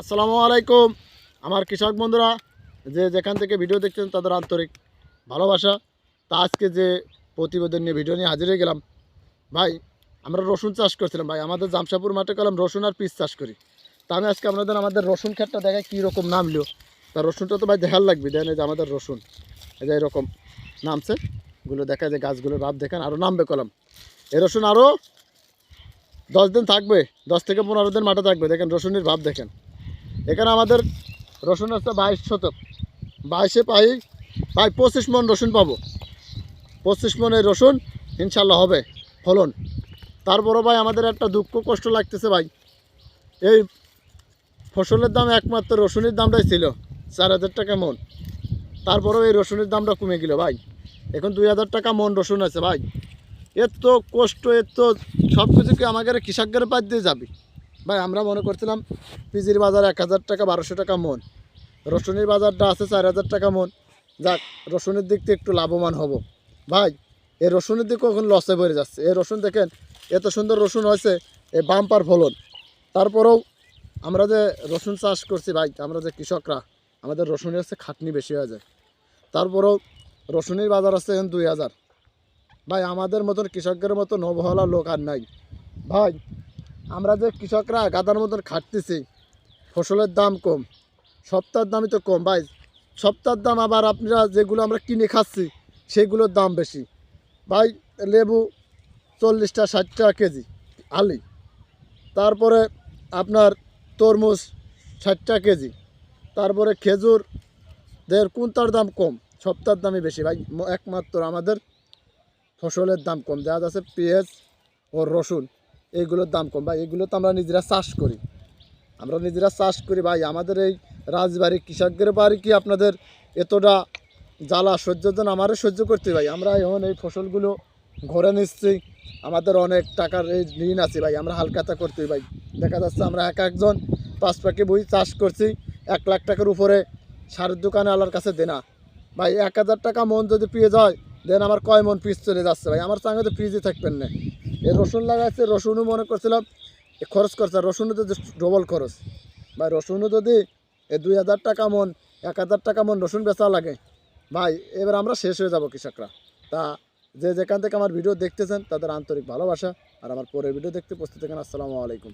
আসসালামু আলাইকুম। আমার কৃষক বন্ধুরা, যে যেখান থেকে ভিডিও দেখছেন তাদের আন্তরিক ভালোবাসা। তা আজকে যে প্রতিবেদন নিয়ে ভিডিও নিয়ে হাজির হয়ে গেলাম, ভাই, আমরা রসুন চাষ করছিলাম, ভাই। আমাদের জামশাপুর মাঠে গেলাম রসুন আর পিস চাষ করি। তা আমি আজকে আপনাদের, আমাদের রসুন ক্ষেতটা দেখায় কী রকম নামলো তা রসুনটা তো ভাই দেখার লাগবে এই যে আমাদের রসুন। এই যে এরকম নামছে গুলো দেখা যায় গাছগুলোর ভাব দেখেন আরও নামবে কলাম। এই রসুন আরও দশ দিন থাকবে, দশ থেকে পনেরো দিন মাঠে থাকবে, দেখেন রসুনের ভাব দেখেন। এখানে আমাদের রসুন হচ্ছে বাইশ শতক। বাইশে পাই প্রায় পঁচিশ মন রসুন পাবো। পঁচিশ মনের রসুন, ইনশাল্লাহ হবে ফলন। তারপরও ভাই আমাদের একটা দুঃখ কষ্ট লাগতেছে ভাই। এই ফসলের দাম একমাত্র রসুনের দামটাই ছিল, চার হাজার টাকা মন। তারপরেও এই রসুনের দামটা কমে গেল ভাই। এখন দুই হাজার টাকা মন রসুন আছে ভাই। এর তো কষ্ট এর তো সব কিছু কি আমাদের কৃষকদের বাদ দিয়ে যাবে। ভাই, আমরা মনে করছিলাম পিজির বাজার এক হাজার টাকা, বারোশো টাকা মন। রসুনের বাজারটা আছে চার হাজার টাকা মন। যাক, রসুনের দিক থেকে একটু লাভবান হব। ভাই, এই রসুনের দিকেও এখন লসে বেড়ে যাচ্ছে। এই রসুন দেখেন, এত সুন্দর রসুন হয়েছে, এই বাম্পার ফলন। তারপরেও আমরা যে রসুন চাষ করছি ভাই, আমরা যে কৃষকরা, আমাদের রসুনের হচ্ছে খাটনি বেশি হয়ে যায়। তারপরেও রসুনের বাজার আছে এখন দুই হাজার। ভাই, আমাদের মতন কৃষকদের মতো নবহলা লোক আর নাই। ভাই আমরা যে কৃষকরা গাদার মতন খাটতেছি, ফসলের দাম কম, সপ্তাহের দামই তো কম। ভাই, সপ্তাহের দাম আবার আপনারা যেগুলো আমরা কিনে খাচ্ছি, সেগুলোর দাম বেশি। ভাই, লেবু চল্লিশটা ষাট টাকা কেজি, আলি। তারপরে আপনার তরমুজ ষাট টাকা কেজি। তারপরে খেজুর দের কোনটার দাম কম, সপ্তাহের দামই বেশি। ভাই একমাত্র আমাদের ফসলের দাম কম। দেখা যাচ্ছে পেঁয়াজ ও রসুন। এইগুলোর দাম কম। ভাই, এগুলো তো আমরা নিজেরা চাষ করি। আমরা নিজেরা চাষ করি। ভাই, আমাদের এই রাজবাড়ি কৃষকদের বাড়ি কি আপনাদের এতটা জ্বালা সহ্যের জন্য আমারও সহ্য করতে ভাই, আমরা এখন এই ফসলগুলো ঘরে নিচ্ছি। আমাদের অনেক টাকার এই ঋণ আছে। ভাই, আমরা হালকাতা করতে ভাই, দেখা যাচ্ছে আমরা এক একজন পাঁচ পাখি বই চাষ করছি। এক লাখ টাকার উপরে সারের দোকানে আল্লাহর কাছে দেনা ভাই, এক হাজার টাকা মন যদি পেয়ে যায়, দেন আমার কয় মন পিস চলে যাচ্ছে? ভাই, আমার সঙ্গে তো পিসই থাকবেন না। এই রসুন লাগাইছে, রসুনও মনে করছিলাম খরচ করছে রসুন রসুনও তো ডবল খরচ। ভাই, রসুনও যদি দুই হাজার টাকা মন, এক হাজার টাকা মন রসুন বেচা লাগে, ভাই, এবার আমরা শেষ হয়ে যাব কৃষকরা। তা যে যেখান থেকে আমার ভিডিও দেখতেছেন, তাদের আন্তরিক ভালোবাসা, আর আমার পরের ভিডিও দেখতে প্রস্তুত থাকেন, আসসালামু আলাইকুম।